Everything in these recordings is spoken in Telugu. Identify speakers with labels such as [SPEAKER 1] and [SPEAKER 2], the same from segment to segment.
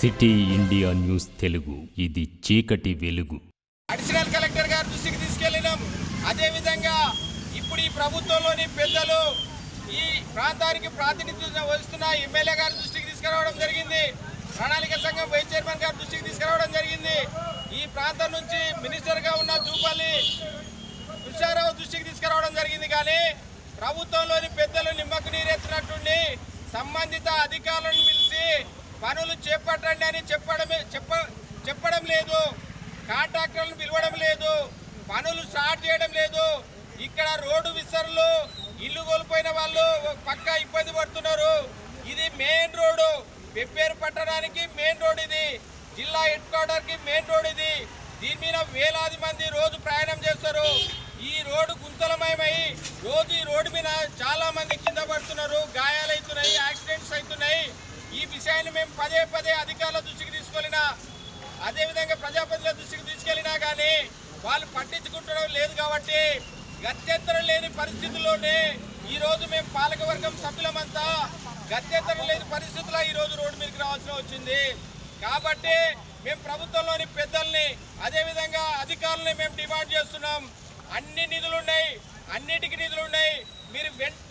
[SPEAKER 1] City India news Telugu. ఇది చీకటి వెలుగు.
[SPEAKER 2] అడిషనల్ కలెక్టర్ గారి దృష్టికి తీసుకెళ్ళినాం అదేవిధంగా ఇప్పుడు ఈ ప్రభుత్వంలోని పెద్దలు ఈ ప్రాంతానికి ప్రాతినిధ్యం వహిస్తున్న ఎమ్మెల్యే గారి దృష్టికి తీసుకురావడం జరిగింది. ప్రణాళిక సంఘం వైస్ చైర్మన్ గారి దృష్టికి తీసుకురావడం జరిగింది. ఈ ప్రాంతం నుంచి మినిస్టర్గా ఉన్న జూపల్లి కృష్ణారావు దృష్టికి తీసుకురావడం జరిగింది. కానీ ప్రభుత్వంలోని పెద్దలు నిమ్మకు నీరెత్తినట్టుండి సంబంధిత అధికారులను పిలిచి పనులు చేపట్టండి అని చెప్పడమే చెప్ప చెప్పడం లేదు. కాంట్రాక్టర్లను పిలవడం లేదు. పనులు స్టార్ట్ చేయడం లేదు. ఇక్కడ రోడ్డు విస్తరణలు ఇల్లు కోల్పోయిన వాళ్ళు పక్క ఇబ్బంది పడుతున్నారు. ఇది మెయిన్ రోడ్డు. పెప్పేరు పట్టడానికి మెయిన్ రోడ్ ఇది. జిల్లా హెడ్ క్వార్టర్కి మెయిన్ రోడ్ ఇది. దీని మీద వేలాది మంది రోజు ప్రయాణం చేస్తారు. ఈ రోడ్డు గుంతలమయమై రోజు పదే అధికారుల దృష్టికి తీసుకెళ్ళినా అదేవిధంగా ప్రజాప్రతినిధుల దృష్టికి తీసుకెళ్ళినా కానీ వాళ్ళు పట్టించుకుంటడం లేదు కాబట్టి గత్యంతరం లేని పరిస్థితుల్లోనే ఈ రోజు మేము పాలకవర్గం సభ్యులమంతా గత్యంతరం లేని పరిస్థితుల్లో ఈ రోజు రోడ్డు మీదకి రావాల్సి వచ్చింది. కాబట్టి మేము ప్రభుత్వంలోని పెద్దల్ని అదేవిధంగా అధికారులని మేము డిమాండ్ చేస్తున్నాం. అన్ని నిధులు ఉన్నాయి అన్నిటికీ నిధులు ఉన్నాయి మీరు వెంట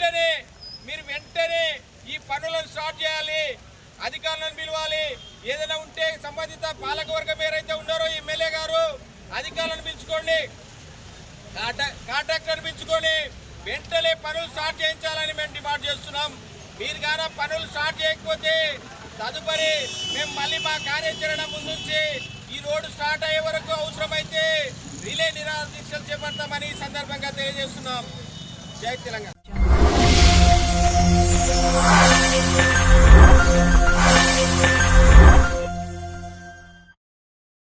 [SPEAKER 2] మీరు వెంటనే ఈ పనులను స్టార్ట్ చేయాలి అధికారులను పిలవాలి. ఏదైనా ఉంటే సంబంధిత పాలకవర్గం ఎవరైతే ఉన్నారో ఎమ్మెల్యే గారు అధికారులను పిలుచుకోండి. కాంట్రా- కాంట్రాక్టర్ని పిలుచుకొని వెంటనే పనులు స్టార్ట్ చేయించాలని మేము డిమాండ్ చేస్తున్నాం. మీరు కానీ పనులు స్టార్ట్ చేయకపోతే తదుపరి మేము మళ్ళీ మా కార్యాచరణ ముందుంచి ఈ రోడ్డు స్టార్ట్ అయ్యే వరకు అవసరమైతే రిలే నిరాదీక్షలు చేపడతామని సందర్భంగా తెలియజేస్తున్నాం. జై తెలంగాణ.